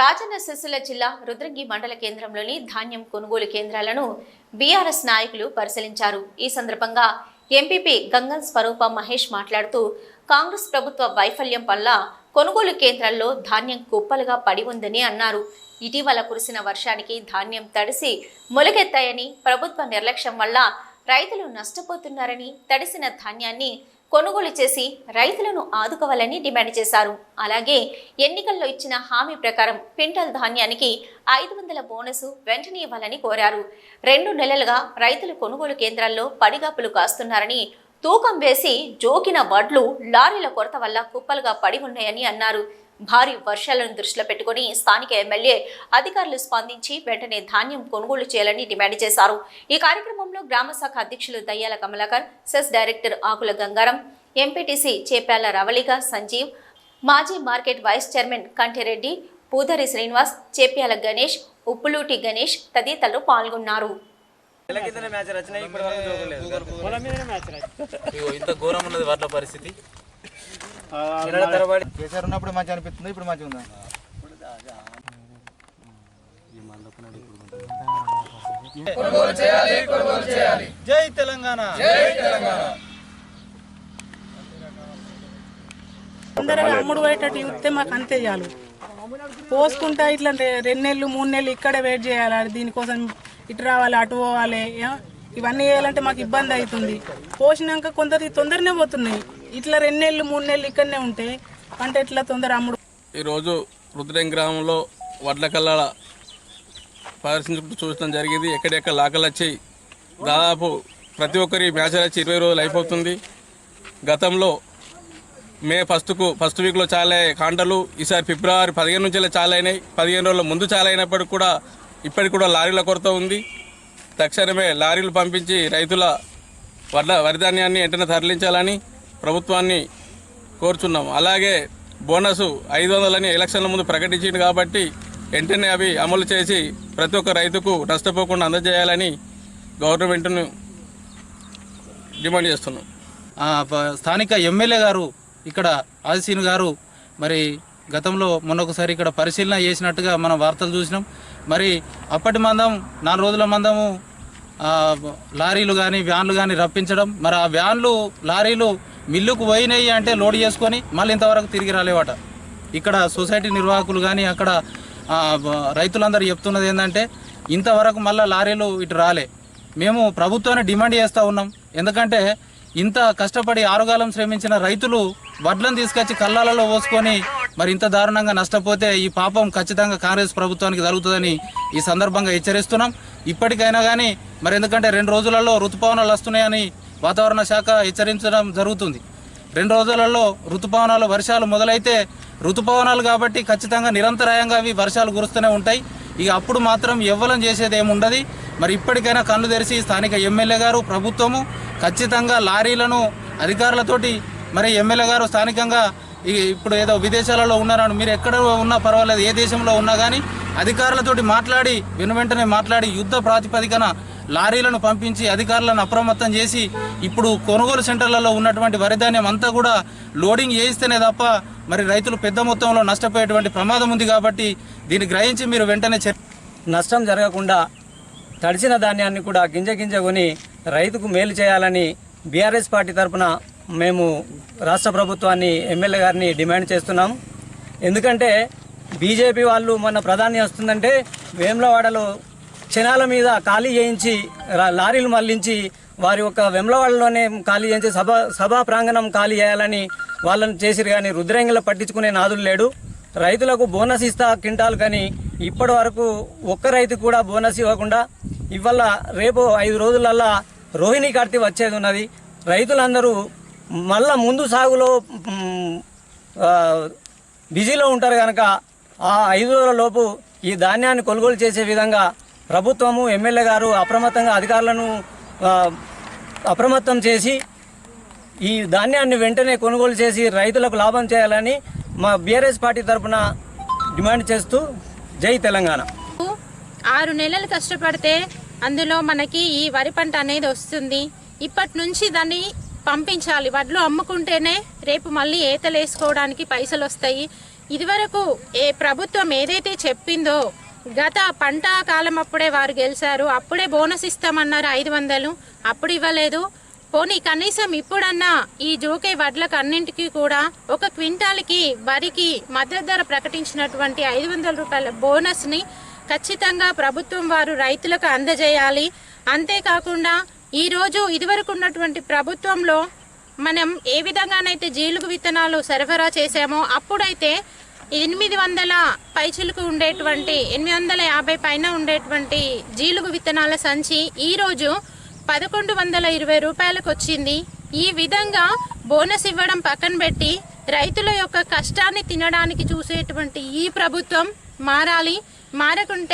రాజన్న సిరిసిల్ల జిల్లా రుద్రంగి మండల కేంద్రంలోని ధాన్యం కొనుగోలు కేంద్రాలను బీఆర్ఎస్ నాయకులు పరిశీలించారు. ఈ సందర్భంగా ఎంపీపీ గంగం స్వరూప మహేష్ మాట్లాడుతూ కాంగ్రెస్ ప్రభుత్వ వైఫల్యం వల్ల కొనుగోలు కేంద్రాల్లో ధాన్యం కుప్పలుగా పడి ఉందని అన్నారు. ఇటీవల కురిసిన వర్షానికి ధాన్యం తడిసి మొలకెత్తాయని ప్రభుత్వ నిర్లక్ష్యం వల్ల రైతులు నష్టపోతున్నారని తడిసిన ధాన్యాన్ని కొనుగోలు చేసి రైతులను ఆదుకోవాలని డిమాండ్ చేశారు. అలాగే ఎన్నికల్లో ఇచ్చిన హామీ ప్రకారం క్వింటాల్ ధాన్యానికి ఐదు వందల బోనసు వెంటనే ఇవ్వాలని కోరారు. రెండు నెలలుగా రైతులు కొనుగోలు కేంద్రాల్లో పడిగాపులు కాస్తున్నారని తూకం వేసి జోకిన వడ్లు లారీల కొరత వల్ల కుప్పలుగా పడి ఉన్నాయని అన్నారు. భారీ వర్షాలను దృష్టిలో పెట్టుకుని స్థానిక ఎమ్మెల్యే అధికారులు స్పందించి వెంటనే ధాన్యం కొనుగోలు చేయాలని డిమాండ్ చేశారు. ఈ కార్యక్రమంలో గ్రామ శాఖ అధ్యక్షులు Dayyala Kamalakar cess director Akula Gangaram MPTC Chepyala Ravalika Sanjeev మాజీ market vice chairman Kantireddy Pudari Srinivas Chepyala Ganesh Uppuluti Ganesh తదితరులు పాల్గొన్నారు. ఇంత ఘోరం ఉన్నది వాటిలో పరిస్థితి. కేసీఆర్ ఉన్నప్పుడు మంచి అనిపిస్తుంది ఇప్పుడు మంచిగా ఉందా? జై తెలంగాణ. తొందరగా అమ్ముడు పోయేటట్టు చూస్తే మాకు అంతే చాలు. పోసుకుంటా ఇట్లా రెండు నెలలు మూడు నెలలు ఇక్కడే వెయిట్ చేయాలి దీనికోసం ఇటు రావాలి అటు పోవాలి? ఇవన్నీ చేయాలంటే మాకు ఇబ్బంది అవుతుంది. పోసినాక కొందరు తొందరనే పోతున్నాయి. ఇట్లా రెండు నెలలు మూడు నెలలు ఇక్కడనే ఉంటే పంట ఎట్లా తొందర అమ్ముడు? ఈరోజు రుద్రం గ్రామంలో వడ్లకల్లాల ప్రదర్శించుకుంటూ చూడటం జరిగింది. ఎక్కడెక్కడ లాకలు వచ్చి దాదాపు ప్రతి ఒక్కరి మ్యాచ్లు వచ్చి ఇరవై రోజులు అయిపోతుంది. గతంలో మే ఫస్ట్కు ఫస్ట్ వీక్లో చాలా కాంటలు ఈసారి ఫిబ్రవరి పదిహేను నుంచి చాలా అయినాయి. పదిహేను రోజుల ముందు చాలా అయినప్పటికి కూడా ఇప్పటికి కూడా లారీల కొరత ఉంది. తక్షణమే లారీలు పంపించి రైతుల వడ్ల వరిధాన్యాన్ని వెంటనే తరలించాలని ప్రభుత్వాన్ని కోరుచున్నాం అలాగే బోనస్ ఐదు వందలని ఎలక్షన్ల ముందు ప్రకటించింది కాబట్టి వెంటనే అవి అమలు చేసి ప్రతి ఒక్క రైతుకు నష్టపోకుండా అందజేయాలని గవర్నమెంట్ను డిమాండ్ చేస్తున్నాం. స్థానిక ఎమ్మెల్యే గారు ఇక్కడ ఆదిశీన్ గారు మరి గతంలో మొన్నొకసారి ఇక్కడ పరిశీలన చేసినట్టుగా మనం వార్తలు చూసినాం. మరి అప్పటి మందం నాలుగు రోజుల మందము లారీలు కానీ వ్యాన్లు కానీ రప్పించడం మరి ఆ వ్యాన్లు లారీలు మిల్లుకు పోయినాయి అంటే లోడ్ చేసుకొని మళ్ళీ ఇంతవరకు తిరిగి రాలేవట. ఇక్కడ సొసైటీ నిర్వాహకులు కానీ అక్కడ రైతులందరూ చెప్తున్నది ఏంటంటే ఇంతవరకు మళ్ళీ లారీలు ఇటు రాలే. మేము ప్రభుత్వాన్ని డిమాండ్ చేస్తూ ఉన్నాం. ఎందుకంటే ఇంత కష్టపడి ఆరుగాలం శ్రమించిన రైతులు వడ్లను తీసుకొచ్చి కళ్ళాలలో పోసుకొని మరి ఇంత దారుణంగా నష్టపోతే ఈ పాపం ఖచ్చితంగా కాంగ్రెస్ ప్రభుత్వానికి జరుగుతుందని ఈ సందర్భంగా హెచ్చరిస్తున్నాం. ఇప్పటికైనా కానీ మరి ఎందుకంటే రెండు రోజులలో ఋతుపవనాలు వస్తున్నాయని వాతావరణ శాఖ హెచ్చరించడం జరుగుతుంది. రెండు రోజులలో ఋతుపవనాలు వర్షాలు మొదలైతే ఋతుపవనాలు కాబట్టి ఖచ్చితంగా నిరంతరాయంగా అవి వర్షాలు కురుస్తూనే ఉంటాయి. ఇక అప్పుడు మాత్రం ఎవ్వలం చేసేది ఏముండదు. మరి ఇప్పటికైనా కళ్ళు తెరిచి స్థానిక ఎమ్మెల్యే గారు ప్రభుత్వము ఖచ్చితంగా లారీలను అధికారులతోటి మరి ఎమ్మెల్యే గారు స్థానికంగా ఇప్పుడు ఏదో విదేశాలలో ఉన్నారని మీరు ఎక్కడ ఉన్నా పర్వాలేదు ఏ దేశంలో ఉన్నా కానీ అధికారులతోటి మాట్లాడి వెను వెంటనే మాట్లాడి యుద్ధ ప్రాతిపదికన లారీలను పంపించి అధికారులను అప్రమత్తం చేసి ఇప్పుడు కొనుగోలు సెంటర్లలో ఉన్నటువంటి వరిధాన్యం అంతా కూడా లోడింగ్ చేయిస్తేనే తప్ప మరి రైతులు పెద్ద మొత్తంలో నష్టపోయేటువంటి ప్రమాదం ఉంది కాబట్టి దీన్ని గ్రహించి మీరు వెంటనే చర్య నష్టం జరగకుండా తడిసిన ధాన్యాన్ని కూడా గింజ గింజ కొని రైతుకు మేలు చేయాలని బీఆర్ఎస్ పార్టీ తరఫున మేము రాష్ట్ర ప్రభుత్వాన్ని ఎమ్మెల్యే గారిని డిమాండ్ చేస్తున్నాం. ఎందుకంటే బీజేపీ వాళ్ళు మొన్న ప్రధాని వస్తుందంటే వేములవాడలో క్షణాల మీద ఖాళీ చేయించి లారీలు మళ్ళించి వారి యొక్క వెమ్లవాడలోనే ఖాళీ చేయించి సభ సభా ప్రాంగణం ఖాళీ చేయాలని వాళ్ళని చేసిరు కానీ రుద్రంగిలో పట్టించుకునే నాదులు లేడు. రైతులకు బోనస్ ఇస్తా కింటాలు కానీ ఇప్పటి వరకు ఒక్క రైతు కూడా బోనస్ ఇవ్వకుండా ఇవాళ రేపు ఐదు రోజులల్లా రోహిణి కార్తీ వచ్చేది ఉన్నది. రైతులందరూ మళ్ళా ముందు సాగులో బిజీలో ఉంటారు కనుక ఆ ఐదు రోజుల లోపు ఈ ధాన్యాన్ని కొనుగోలు చేసే విధంగా ప్రభుత్వము ఎమ్మెల్యే గారు అప్రమత్తంగా అధికారులను అప్రమత్తం చేసి ఈ ధాన్యాన్ని వెంటనే కొనుగోలు చేసి రైతులకు లాభం చేయాలని మా బీఆర్ఎస్ పార్టీ తరఫున డిమాండ్ చేస్తూ జై తెలంగాణ. ఆరు నెలలు కష్టపడితే అందులో మనకి ఈ వరి పంట అనేది వస్తుంది. ఇప్పటి నుంచి దాన్ని పంపించాలి. వడ్లు అమ్ముకుంటేనే రేపు మళ్ళీ ఏతలు వేసుకోవడానికి పైసలు వస్తాయి. ఇదివరకు ఏ ప్రభుత్వం ఏదైతే చెప్పిందో గత పంట కాలం అప్పుడే వారు గెలిచారు. అప్పుడే బోనస్ ఇస్తామన్నారు ఐదు వందలు. అప్పుడు ఇవ్వలేదు. పోనీ కనీసం ఇప్పుడన్నా ఈ జోకే వడ్లకు అన్నింటికి కూడా ఒక క్వింటాల్కి వరికి మద్దతు ధర ప్రకటించినటువంటి ఐదు వందల రూపాయల బోనస్ని ఖచ్చితంగా ప్రభుత్వం వారు రైతులకు అందజేయాలి. అంతేకాకుండా ఈరోజు ఇదివరకు ఉన్నటువంటి ప్రభుత్వంలో మనం ఏ విధంగానైతే జీలుగు విత్తనాలు సరఫరా చేశామో అప్పుడైతే ఎనిమిది వందల పైచులకు ఉండేటువంటి ఎనిమిది వందల యాభై పైన ఉండేటువంటి జీలుగు విత్తనాల సంచి ఈరోజు పదకొండు వందల ఇరవై రూపాయలకు వచ్చింది. ఈ విధంగా బోనస్ ఇవ్వడం పక్కన పెట్టి రైతుల యొక్క కష్టాన్ని తినడానికి చూసేటువంటి ఈ ప్రభుత్వం మారాలి. మారకుంటే